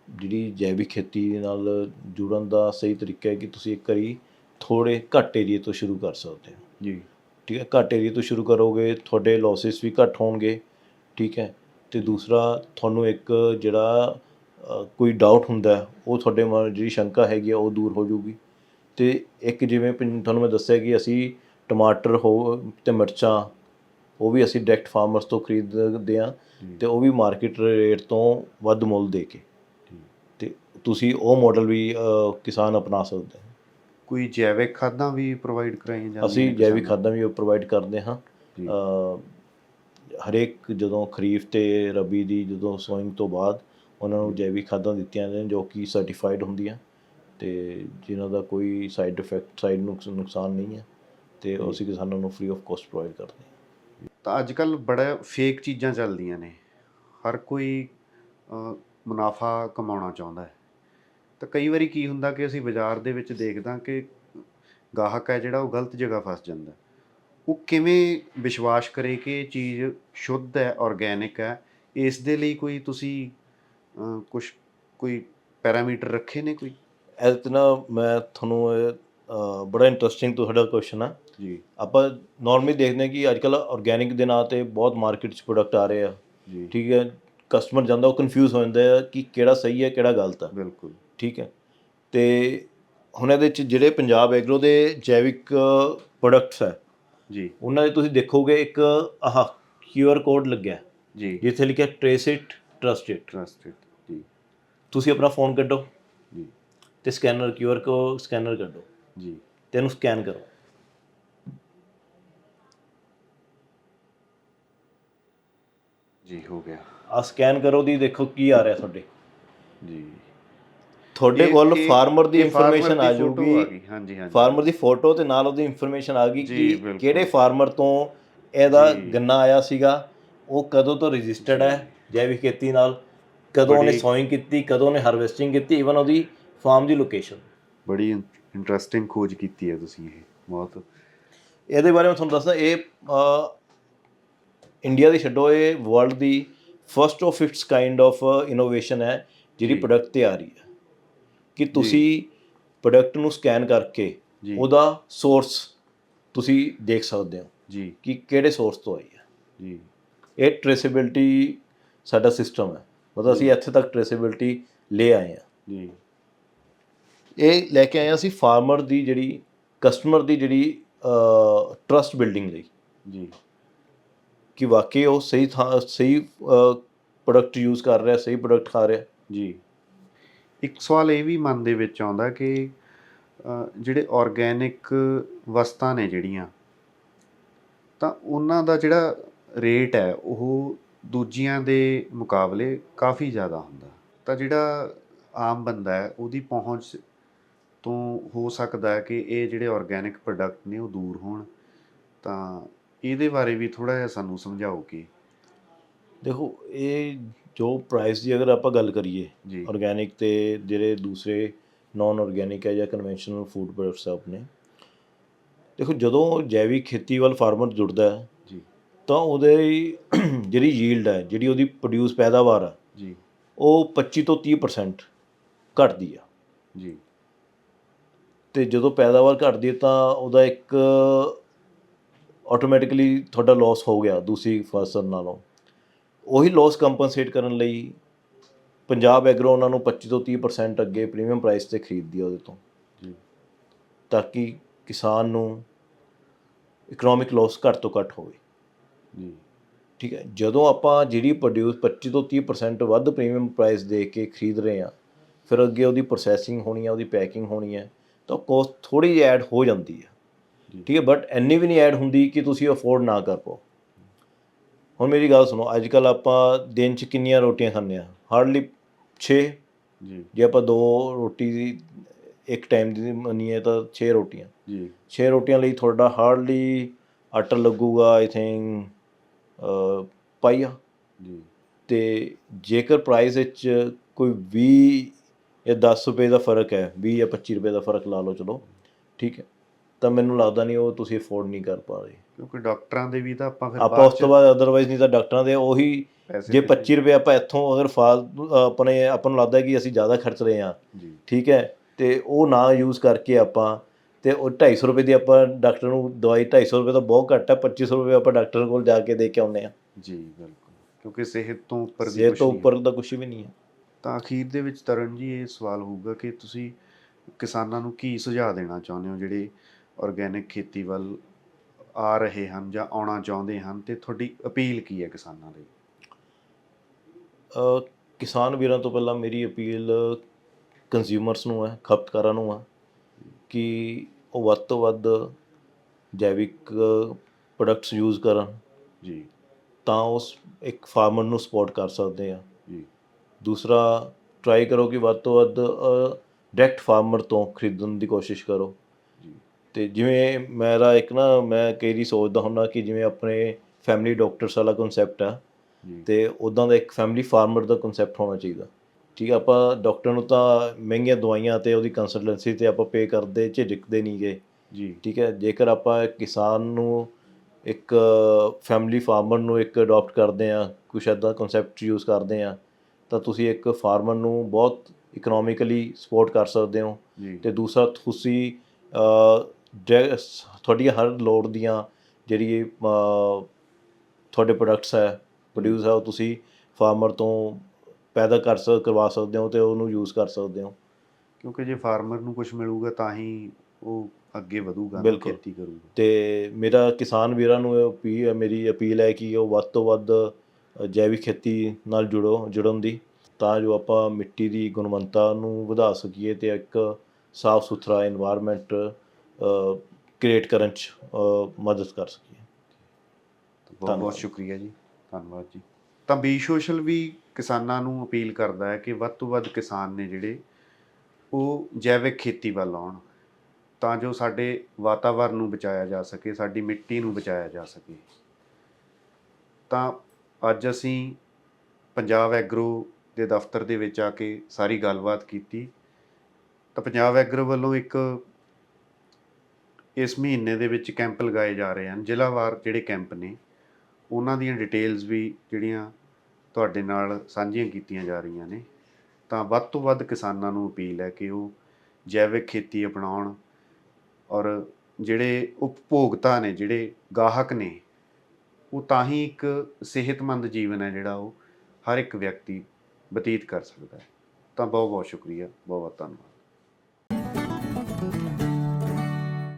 ਜਿਹੜੀ ਜੈਵਿਕ ਖੇਤੀ ਨਾਲ ਜੁੜਨ ਦਾ ਸਹੀ ਤਰੀਕਾ ਹੈ ਕਿ ਤੁਸੀਂ ਇੱਕ ਵਾਰੀ ਥੋੜੇ ਘੱਟ ਏਰੀਏ ਤੋਂ ਸ਼ੁਰੂ ਕਰ ਸਕਦੇ ਹੋ। ਜੀ। ਠੀਕ ਹੈ ਘੱਟ ਏਰੀਏ ਤੋਂ ਸ਼ੁਰੂ ਕਰੋਗੇ ਤੁਹਾਡੇ ਲਾਸਸ ਵੀ ਘੱਟ ਹੋਣਗੇ ਠੀਕ ਹੈ। ਤੇ ਦੂਸਰਾ ਤੁਹਾਨੂੰ ਇੱਕ ਜਿਹੜਾ ਕੋਈ ਡਾਊਟ ਹੁੰਦਾ ਹੈ, ਉਹ ਤੁਹਾਡੇ ਮਨ ਜਿਹੜੀ ਸ਼ੰਕਾ ਹੈਗੀ ਆ ਉਹ ਦੂਰ ਹੋ ਜਾਊਗੀ। ਤੇ ਇੱਕ ਜਿਵੇਂ ਤੁਹਾਨੂੰ ਮੈਂ ਦੱਸਿਆ ਕਿ ਅਸੀਂ ਟਮਾਟਰ ਹੋ ਤੇ ਮਿਰਚਾਂ ਉਹ ਵੀ ਅਸੀਂ ਡਾਇਰੈਕਟ ਫਾਰਮਰਸ ਤੋਂ ਖਰੀਦਦੇ ਆ। ਤੇ ਉਹ ਵੀ ਮਾਰਕੀਟ ਰੇਟ ਤੋਂ ਵੱਧ ਮੁੱਲ ਦੇ ਕੇ। ਤੇ ਤੁਸੀਂ ਉਹ ਮਾਡਲ ਵੀ ਕਿਸਾਨ ਅਪਣਾ ਸਕਦੇ ਹਨ ਕੋਈ ਜੈਵਿਕ ਖਾਦਾਂ ਵੀ ਪ੍ਰੋਵਾਈਡ ਕਰਾਈਆਂ ਜਾਂਦੀਆਂ ਅਸੀਂ ਜੈਵਿਕ ਖਾਦਾਂ ਵੀ ਪ੍ਰੋਵਾਈਡ ਕਰਦੇ ਹਾਂ। ਹਰੇਕ ਜਦੋਂ ਖਰੀਫ ਤੇ ਰਬੀ ਦੀ ਜਦੋਂ ਸੋਇੰਗ ਤੋਂ ਬਾਅਦ ਉਹਨਾਂ ਨੂੰ ਜੈਵਿਕ ਖਾਦਾਂ ਦਿੱਤੀਆਂ ਜਾਂਦੀਆਂ ਜੋ ਕਿ ਸਰਟੀਫਾਈਡ ਹੁੰਦੀਆਂ ਤੇ ਜਿਨ੍ਹਾਂ ਦਾ ਕੋਈ ਸਾਈਡ ਇਫੈਕਟ ਸਾਈਡ ਨੁਕਸਾਨ ਨਹੀਂ ਹੈ ਤੇ ਉਹ ਅਸੀਂ ਕਿਸਾਨਾਂ ਨੂੰ ਫ੍ਰੀ ਆਫ ਕਾਸਟ ਪ੍ਰੋਵਾਈਡ ਕਰਦੇ ਹਾਂ। ਤਾਂ ਅੱਜ ਕੱਲ ਬੜਾ ਫੇਕ ਚੀਜ਼ਾਂ ਚੱਲਦੀਆਂ ਨੇ। ਹਰ ਕੋਈ ਮੁਨਾਫਾ ਕਮਾਉਣਾ ਚਾਹੁੰਦਾ ਹੈ। ਤਾਂ ਕਈ ਵਾਰੀ ਕੀ ਹੁੰਦਾ ਕਿ ਅਸੀਂ ਬਾਜ਼ਾਰ ਦੇ ਵਿੱਚ ਦੇਖਦਾ ਕਿ ਗਾਹਕ ਹੈ ਜਿਹੜਾ ਉਹ ਗਲਤ ਜਗ੍ਹਾ ਫਸ ਜਾਂਦਾ। ਉਹ ਕਿਵੇਂ ਵਿਸ਼ਵਾਸ ਕਰੇ ਕਿ ਇਹ ਚੀਜ਼ ਸ਼ੁੱਧ ਹੈ ਆਰਗੈਨਿਕ ਹੈ? ਇਸ ਦੇ ਲਈ ਕੋਈ ਤੁਸੀਂ ਕੁਝ ਕੋਈ ਪੈਰਾਮੀਟਰ ਰੱਖੇ ਨੇ ਕੋਈ? ਇਹ ਤੇ ਨਾ ਮੈਂ ਤੁਹਾਨੂੰ ਇਹ, ਬੜਾ ਇੰਟਰਸਟਿੰਗ ਤੁਹਾਡਾ ਕੁਐਸਚਨ ਆ। ਜੀ। ਆਪਾਂ ਨਾਰਮਲੀ ਦੇਖਦੇ ਹਾਂ ਕਿ ਅੱਜਕੱਲ ਆਰਗੇਨਿਕ ਦੇ ਨਾਂ ਤੇ ਬਹੁਤ ਮਾਰਕੀਟ 'ਚ ਪ੍ਰੋਡਕਟ ਆ ਰਹੇ ਆ। ਜੀ। ਠੀਕ ਹੈ ਕਸਟਮਰ ਜਾਂਦਾ ਉਹ ਕਨਫਿਊਜ਼ ਹੋ ਜਾਂਦਾ ਹੈ ਕਿ ਕਿਹੜਾ ਸਹੀ ਹੈ ਕਿਹੜਾ ਗਲਤ ਹੈ ਬਿਲਕੁਲ। ਠੀਕ ਹੈ। ਤੇ ਹੁਣ ਇਹਦੇ 'ਚ ਜਿਹੜੇ ਪੰਜਾਬ ਐਗਰੋ ਦੇ ਜੈਵਿਕ ਪ੍ਰੋਡਕਟਸ ਹੈ ਜੀ। ਉਹਨਾਂ ਦੇ ਤੁਸੀਂ ਦੇਖੋਗੇ ਇੱਕ ਆਹ ਕਿਊਆਰ ਕੋਡ ਲੱਗਿਆ। ਹੈ, ਜੀ। ਜਿੱਥੇ ਲਿਖਿਆ trace it trust it trusted ਤੁਸੀਂ ਆਪਣਾ ਫੋਨ ਕੱਢੋ ਜੀ। ਤੇ ਸਕੈਨਰ ਕਿਊਆਰ ਕੋ ਸਕੈਨਰ ਕੱਢੋ। ਜੀ। ਤੇ ਇਹਨੂੰ ਸਕੈਨ ਕਰੋ। ਜੀ ਹੋ ਗਿਆ। ਆ ਸਕੈਨ ਕਰੋ ਦੀ ਦੇਖੋ ਕੀ ਆ ਰਿਹਾ ਤੁਹਾਡੇ। ਜੀ। ਤੁਹਾਡੇ ਕੋਲ ਫਾਰਮਰ ਦੀ ਇਨਫੋਰਮੇਸ਼ਨ ਆ ਗਈ, ਹਾਂਜੀ ਹਾਂਜੀ। ਫਾਰਮਰ ਦੀ ਫੋਟੋ ਤੇ ਨਾਲ ਉਹਦੀ ਇਨਫੋਰਮੇਸ਼ਨ ਆ ਗਈ ਕਿ। ਕਿਹੜੇ ਫਾਰਮਰ ਤੋਂ ਇਹਦਾ। ਗੰਨਾ ਆਇਆ ਸੀਗਾ। ਉਹ ਕਦੋਂ ਤੋਂ ਰਜਿਸਟਰਡ ਹੈ ਜੈਵਿਕ ਖੇਤੀ ਨਾਲ? ਕਦੋਂ ਉਹਨੇ ਸੋਇੰਗ ਕੀਤੀ ਕਦੋਂ ਉਹਨੇ ਹਾਰਵੈਸਟਿੰਗ ਕੀਤੀ ਇਵਨ ਉਹਦੀ ਫਾਰਮ ਦੀ ਲੋਕੇਸ਼ਨ ਬੜੀ ਇੰਟਰਸਟਿੰਗ ਖੋਜ ਕੀਤੀ ਹੈ ਤੁਸੀਂ ਇਹ ਬਹੁਤ। ਇਹਦੇ ਬਾਰੇ ਮੈਂ ਤੁਹਾਨੂੰ ਦੱਸਦਾ ਇਹ ਇੰਡੀਆ ਦੀ ਛੱਡੋ ਇਹ world the first of its kind of innovation ਹੈ ਜਿਹੜੀ। ਪ੍ਰੋਡਕਟ ਤੇ ਆ ਰਹੀ ਹੈ। ਕਿ ਤੁਸੀਂ ਪ੍ਰੋਡਕਟ ਨੂੰ ਸਕੈਨ ਕਰਕੇ ਉਹਦਾ ਸੋਰਸ ਤੁਸੀਂ ਦੇਖ ਸਕਦੇ ਹੋ ਜੀ। ਕਿ ਕਿਹੜੇ ਸੋਰਸ ਤੋਂ ਆਈ ਹੈ। ਜੀ। ਇਹ ਟ੍ਰੇਸੇਬਿਲਟੀ ਸਾਡਾ ਸਿਸਟਮ ਹੈ। ਮਤਲਬ ਅਸੀਂ ਇੱਥੇ ਤੱਕ ਟ੍ਰੇਸੇਬਿਲਟੀ ਲੈ ਆਏ ਹਾਂ। ਜੀ। ਇਹ ਲੈ ਕੇ ਆਏ ਹਾਂ ਅਸੀਂ ਫਾਰਮਰ ਦੀ ਜਿਹੜੀ ਕਸਟਮਰ ਦੀ ਜਿਹੜੀ ਟਰਸਟ ਬਿਲਡਿੰਗ ਲਈ। ਜੀ। ਕਿ ਵਾਕਈ ਉਹ ਸਹੀ ਥਾਂ ਸਹੀ ਪ੍ਰੋਡਕਟ ਯੂਜ਼ ਕਰ ਰਿਹਾ ਸਹੀ ਪ੍ਰੋਡਕਟ ਖਾ ਰਿਹਾ। ਜੀ। ਇੱਕ ਸਵਾਲ ਇਹ ਵੀ ਮਨ ਦੇ ਵਿੱਚ ਆਉਂਦਾ ਕਿ ਜਿਹੜੇ ਆਰਗੈਨਿਕ ਵਸਤਾਂ ਨੇ ਜਿਹੜੀਆਂ ਤਾਂ ਉਹਨਾਂ ਦਾ ਜਿਹੜਾ ਰੇਟ ਹੈ ਉਹ ਦੂਜੀਆਂ ਦੇ ਮੁਕਾਬਲੇ ਕਾਫੀ ਜ਼ਿਆਦਾ ਹੁੰਦਾ। ਤਾਂ ਜਿਹੜਾ ਆਮ ਬੰਦਾ ਹੈ ਉਹਦੀ ਪਹੁੰਚ ਤੋਂ ਹੋ ਸਕਦਾ ਹੈ ਕਿ ਇਹ ਜਿਹੜੇ ਆਰਗੈਨਿਕ ਪ੍ਰੋਡਕਟ ਨੇ ਉਹ ਦੂਰ ਹੋਣ। ਤਾਂ ਇਹਦੇ ਬਾਰੇ ਵੀ ਥੋੜਾ ਜਿਹਾ ਸਾਨੂੰ ਸਮਝਾਓ ਕਿ। ਦੇਖੋ ਇਹ ਜੋ ਪ੍ਰਾਈਸ ਦੀ ਅਗਰ ਆਪਾਂ ਗੱਲ ਕਰੀਏ ਆਰਗੇਨਿਕ ਤੇ ਜਿਹੜੇ ਦੂਸਰੇ ਨਾਨ ਆਰਗੇਨਿਕ ਹੈ ਜਾਂ ਕਨਵੈਨਸ਼ਨਲ ਫੂਡ ਪ੍ਰੋਡਕਟਸ ਆ ਆਪਣੇ। ਦੇਖੋ ਜਦੋਂ ਜੈਵਿਕ ਖੇਤੀ ਵੱਲ ਫਾਰਮਰ ਜੁੜਦਾ ਹੈ ਤਾਂ ਉਹਦੇ ਜਿਹੜੀ ਯੀਲਡ ਹੈ ਜਿਹੜੀ ਉਹਦੀ ਪ੍ਰੋਡਿਊਸ ਪੈਦਾਵਾਰ ਆ ਜੀ। ਉਹ 25 ਤੋਂ 30% ਘਟਦੀ ਆ। ਜੀ। ਤੇ ਜਦੋਂ ਪੈਦਾਵਾਰ ਘਟਦੀ ਹੈ ਤਾਂ ਉਹਦਾ ਇੱਕ ਆਟੋਮੈਟਿਕਲੀ ਤੁਹਾਡਾ ਲਾਸ ਹੋ ਗਿਆ ਦੂਸਰੀ ਫਸਲ ਨਾਲੋਂ। ਉਹੀ ਲਾਸ ਕੰਪਨਸੇਟ ਕਰਨ ਲਈ ਪੰਜਾਬ ਐਗਰੋ ਉਹਨਾਂ ਨੂੰ 25 ਤੋਂ 30% ਅੱਗੇ ਪ੍ਰੀਮੀਅਮ ਪ੍ਰਾਈਸ ਤੇ ਖਰੀਦਦੀ ਹੈ ਉਹਦੇ ਤੋਂ। ਜੀ। ਤਾਂ ਕਿ ਕਿਸਾਨ ਨੂੰ ਇਕਨੋਮਿਕ ਲਾਸ ਘੱਟ ਤੋਂ ਘੱਟ ਹੋਵੇ। ਜੀ। ਠੀਕ ਹੈ ਜਦੋਂ ਆਪਾਂ ਜਿਹੜੀ ਪ੍ਰੋਡਿਊਸ 25 ਤੋਂ 30% ਵੱਧ ਪ੍ਰੀਮੀਅਮ ਪ੍ਰਾਈਸ ਦੇ ਕੇ ਖਰੀਦ ਰਹੇ ਆ ਫਿਰ ਅੱਗੇ ਉਹਦੀ ਪ੍ਰੋਸੈਸਿੰਗ ਹੋਣੀ ਹੈ ਉਹਦੀ ਪੈਕਿੰਗ ਹੋਣੀ ਹੈ ਤਾਂ ਕੋਸਟ ਥੋੜੀ ਜਿਹੀ ਐਡ ਹੋ ਜਾਂਦੀ ਜੀ। ਠੀਕ ਹੈ ਬਟ ਇੰਨੀ ਵੀ ਨਹੀਂ ਐਡ ਹੁੰਦੀ ਕਿ ਤੁਸੀਂ ਅਫੋਰਡ ਨਾ ਕਰ ਪਾਓ। ਹੁਣ ਮੇਰੀ ਗੱਲ ਸੁਣੋ ਅੱਜ ਕੱਲ ਆਪਾਂ ਦਿਨ 'ਚ ਕਿੰਨੀਆਂ ਰੋਟੀਆਂ ਖਾਂਦੇ ਆ ਹਾਰਡਲੀ 6 ਜੀ। ਜੇ ਆਪਾਂ ਦੋ ਰੋਟੀ ਦੀ ਇੱਕ ਟਾਈਮ ਦੀ ਮੰਨੀਏ ਤਾਂ 6 ਰੋਟੀਆਂ। ਜੀ। 6 ਰੋਟੀਆਂ ਲਈ ਤੁਹਾਡਾ ਹਾਰਡਲੀ ਆਟਾ ਲੱਗੂਗਾ ਆਈ ਥਿੰਕ ਪਾਈਆ। ਜੀ। ਤੇ ਜੇਕਰ ਪ੍ਰਾਈਸ ਵਿੱਚ ਕੋਈ 20 ਜਾਂ 10 ਰੁਪਏ ਦਾ ਫ਼ਰਕ ਹੈ 20 ਜਾਂ 25 ਰੁਪਏ ਦਾ ਫ਼ਰਕ ਲਾ ਲਓ ਚਲੋ ਠੀਕ ਹੈ। ਤਾਂ ਮੈਨੂੰ ਲੱਗਦਾ ਨਹੀਂ ਉਹ ਤੁਸੀਂ ਅਫੋਰਡ ਨਹੀਂ ਕਰ ਪਾ ਰਹੇ। ਕਿਉਂਕਿ ਡਾਕਟਰਾਂ ਦੇ ਵੀ ਤਾਂ ਆਪਾਂ ਫਿਰ ਆਪਾਂ ਉਸ ਤੋਂ ਬਾਅਦ ਅਦਰਵਾਈਜ਼ ਨਹੀਂ ਤਾਂ ਡਾਕਟਰਾਂ ਦੇ ਉਹੀ ਜੇ ਤੇ- 25 ਰੁਪਏ ਆਪਾਂ ਇੱਥੋਂ ਅਗਰ ਫਾਲਤੂ ਆਪਣੇ ਆਪਾਂ ਨੂੰ ਲੱਗਦਾ ਕਿ ਅਸੀਂ ਜ਼ਿਆਦਾ ਖਰਚ ਰਹੇ ਹਾਂ ਠੀਕ ਹੈ। ਤੇ ਉਹ ਨਾ ਯੂਜ਼ ਕਰਕੇ ਆਪਾਂ ਤੇ ਉਹ 250 ਰੁਪਏ ਦੀ ਆਪਾਂ ਡਾਕਟਰ ਨੂੰ ਦਵਾਈ 250 ਰੁਪਏ ਤਾਂ ਬਹੁਤ ਘੱਟ ਹੈ 2500 ਰੁਪਏ ਆਪਾਂ ਡਾਕਟਰ ਕੋਲ ਜਾ ਕੇ ਦੇ ਕੇ ਆਉਂਦੇ ਆ। ਜੀ ਬਿਲਕੁਲ। ਕਿਉਂਕਿ ਸਿਹਤ ਤੋਂ ਉੱਪਰ ਵੀ ਸਿਹਤ ਤੋਂ ਉੱਪਰ ਦਾ ਕੁਝ ਵੀ ਨਹੀਂ ਹੈ ਤਾਂ ਅਖੀਰ ਦੇ ਵਿੱਚ ਤਰਨ ਜੀ ਇਹ ਸਵਾਲ ਹੋਊਗਾ ਕਿ ਤੁਸੀਂ ਕਿਸਾਨਾਂ ਨੂੰ ਕੀ ਸੁਝਾਅ ਦੇਣਾ ਚਾਹੁੰਦੇ ਹੋ ਜਿਹੜੇ ਆਰਗੈਨਿਕ ਖੇਤੀ ਵੱਲ ਆ ਰਹੇ ਹਨ ਜਾਂ ਆਉਣਾ ਚਾਹੁੰਦੇ ਹਨ ਤੇ ਤੁਹਾਡੀ ਅਪੀਲ ਕੀ ਹੈ ਕਿਸਾਨਾਂ ਲਈ? ਅ, ਕਿਸਾਨ ਵੀਰਾਂ ਤੋਂ ਪਹਿਲਾਂ ਮੇਰੀ ਅਪੀਲ ਕੰਜ਼ਿਊਮਰਸ ਨੂੰ ਹੈ ਖਪਤਕਾਰਾਂ ਨੂੰ ਹੈ। ਕਿ ਉਹ ਵੱਧ ਤੋਂ ਵੱਧ ਜੈਵਿਕ ਪ੍ਰੋਡਕਟਸ ਯੂਜ਼ ਕਰਨ। ਜੀ। ਤਾਂ ਉਸ ਇੱਕ ਫਾਰਮਰ ਨੂੰ ਸਪੋਰਟ ਕਰ ਸਕਦੇ ਆ ਜੀ। ਦੂਸਰਾ ਟਰਾਈ ਕਰੋ ਕਿ ਵੱਧ ਤੋਂ ਵੱਧ ਡਾਇਰੈਕਟ ਫਾਰਮਰ ਤੋਂ ਖਰੀਦਣ ਦੀ ਕੋਸ਼ਿਸ਼ ਕਰੋ। ਜੀ। ਤੇ ਜਿਵੇਂ ਮੇਰਾ ਇੱਕ ਨਾ ਮੈਂ ਕਈ ਵਾਰੀ ਸੋਚਦਾ ਹੁੰਦਾ ਕਿ ਜਿਵੇਂ ਆਪਣੇ ਫੈਮਿਲੀ ਡਾਕਟਰਸ ਵਾਲਾ ਕਨਸੈਪਟ ਆ। ਤੇ ਉਦਾਂ ਦਾ ਇੱਕ ਫੈਮਿਲੀ ਫਾਰਮਰ ਦਾ ਕਨਸੈਪਟ ਹੋਣਾ ਚਾਹੀਦਾ। ਠੀਕ ਆ ਆਪਾਂ ਡਾਕਟਰ ਨੂੰ ਤਾਂ ਮਹਿੰਗੀਆਂ ਦਵਾਈਆਂ ਤੇ ਉਹਦੀ ਕੰਸਲਟੈਂਸੀ ਤੇ ਆਪਾਂ ਪੇ ਕਰਦੇ ਝਿਜਕਦੇ ਨਹੀਂਗੇ ਜੀ। ਠੀਕ ਹੈ ਜੇਕਰ ਆਪਾਂ ਕਿਸਾਨ ਨੂੰ ਇੱਕ ਫੈਮਿਲੀ ਫਾਰਮਰ ਨੂੰ ਇੱਕ ਅਡਾਪਟ ਕਰਦੇ ਆ ਕੁਛ ਐਦਾਂ ਕਨਸੈਪਟ ਯੂਜ਼ ਕਰਦੇ ਆ ਤਾਂ ਤੁਸੀਂ ਇੱਕ ਫਾਰਮਰ ਨੂੰ ਬਹੁਤ ਇਕਨੋਮਿਕਲੀ ਸਪੋਰਟ ਕਰ ਸਕਦੇ ਹੋ। ਤੇ ਦੂਸਰਾ ਤੁਸੀਂ ਤੁਹਾਡੀਆਂ ਹਰ ਲੋੜ ਦੀਆਂ ਜਿਹੜੀ ਤੁਹਾਡੇ ਪ੍ਰੋਡਕਟਸ ਹੈ ਪ੍ਰੋਡਿਊਸ ਹੈ ਉਹ ਤੁਸੀਂ ਫਾਰਮਰ ਤੋਂ ਪੈਦਾ ਕਰ ਸਕ ਕਰਵਾ ਸਕਦੇ ਹੋ ਤੇ ਉਹਨੂੰ ਯੂਜ਼ ਕਰ ਸਕਦੇ ਹੋ। ਕਿਉਂਕਿ ਜੇ ਫਾਰਮਰ ਨੂੰ ਕੁਝ ਮਿਲੂਗਾ ਤਾਂ ਹੀ ਉਹ ਅੱਗੇ ਵਧੂਗਾ ਖੇਤੀ ਕਰੂਗਾ। ਤੇ ਮੇਰਾ ਕਿਸਾਨ ਵੀਰਾਂ ਨੂੰ ਇਹ ਮੇਰੀ ਅਪੀਲ ਹੈ ਕਿ ਉਹ ਵੱਧ ਤੋਂ ਵੱਧ ਜੈਵਿਕ ਖੇਤੀ ਨਾਲ ਜੁੜੋ ਜੁੜਨ ਦੀ ਤਾਂ ਜੋ ਆਪਾਂ ਮਿੱਟੀ ਦੀ ਗੁਣਵੱਤਾ ਨੂੰ ਵਧਾ ਸਕੀਏ ਤੇ ਇੱਕ ਸਾਫ਼ ਸੁਥਰਾ এনवायरमेंट ਕ੍ਰੀਏਟ ਕਰਨ ਚ ਮਦਦ ਕਰ ਸਕੀਏ। ਬਹੁਤ ਬਹੁਤ ਸ਼ੁਕਰੀਆ ਜੀ। ਧੰਨਵਾਦ ਜੀ। ਤਾਂ ਬੀ ਸੋਸ਼ਲ ਵੀ ਕਿਸਾਨਾਂ ਨੂੰ ਅਪੀਲ ਕਰਦਾ ਹੈ ਕਿ ਵੱਧ ਤੋਂ ਵੱਧ ਕਿਸਾਨ ਨੇ ਜਿਹੜੇ ਉਹ ਜੈਵਿਕ ਖੇਤੀ ਵੱਲ ਆਉਣ, ਤਾਂ ਜੋ ਸਾਡੇ ਵਾਤਾਵਰਣ ਨੂੰ ਬਚਾਇਆ ਜਾ ਸਕੇ, ਸਾਡੀ ਮਿੱਟੀ ਨੂੰ ਬਚਾਇਆ ਜਾ ਸਕੇ। ਤਾਂ ਅੱਜ ਅਸੀਂ ਪੰਜਾਬ ਐਗਰੋ ਦੇ ਦਫ਼ਤਰ ਦੇ ਵਿੱਚ ਆ ਕੇ ਸਾਰੀ ਗੱਲਬਾਤ ਕੀਤੀ। ਤਾਂ ਪੰਜਾਬ ਐਗਰੋ ਵੱਲੋਂ ਇੱਕ ਇਸ ਮਹੀਨੇ ਦੇ ਵਿੱਚ ਕੈਂਪ ਲਗਾਏ ਜਾ ਰਹੇ ਹਨ। ਜ਼ਿਲ੍ਹਾਵਾਰ ਜਿਹੜੇ ਕੈਂਪ ਨੇ, ਉਹਨਾਂ ਦੀਆਂ ਡਿਟੇਲਸ ਵੀ ਜਿਹੜੀਆਂ ਤੁਹਾਡੇ ਨਾਲ ਸਾਂਝੀਆਂ ਕੀਤੀਆਂ ਜਾ ਰਹੀਆਂ ਨੇ, ਤਾਂ ਵੱਧ ਤੋਂ ਵੱਧ ਕਿਸਾਨਾਂ ਨੂੰ ਅਪੀਲ ਹੈ ਕਿ ਉਹ ਜੈਵਿਕ ਖੇਤੀ ਅਪਣਾਉਣ ਔਰ ਜਿਹੜੇ ਉਪਭੋਗਤਾ ਨੇ, ਜਿਹੜੇ ਗਾਹਕ ਨੇ, ਉਹ ਤਾਂ ਹੀ ਇੱਕ ਸਿਹਤਮੰਦ ਜੀਵਨ ਹੈ ਜਿਹੜਾ ਉਹ ਹਰ ਇੱਕ ਵਿਅਕਤੀ ਬਤੀਤ ਕਰ ਸਕਦਾ ਹੈ। ਤਾਂ ਬਹੁਤ ਬਹੁਤ ਸ਼ੁਕਰੀਆ ਬਹੁਤ ਬਹੁਤ ਧੰਨਵਾਦ।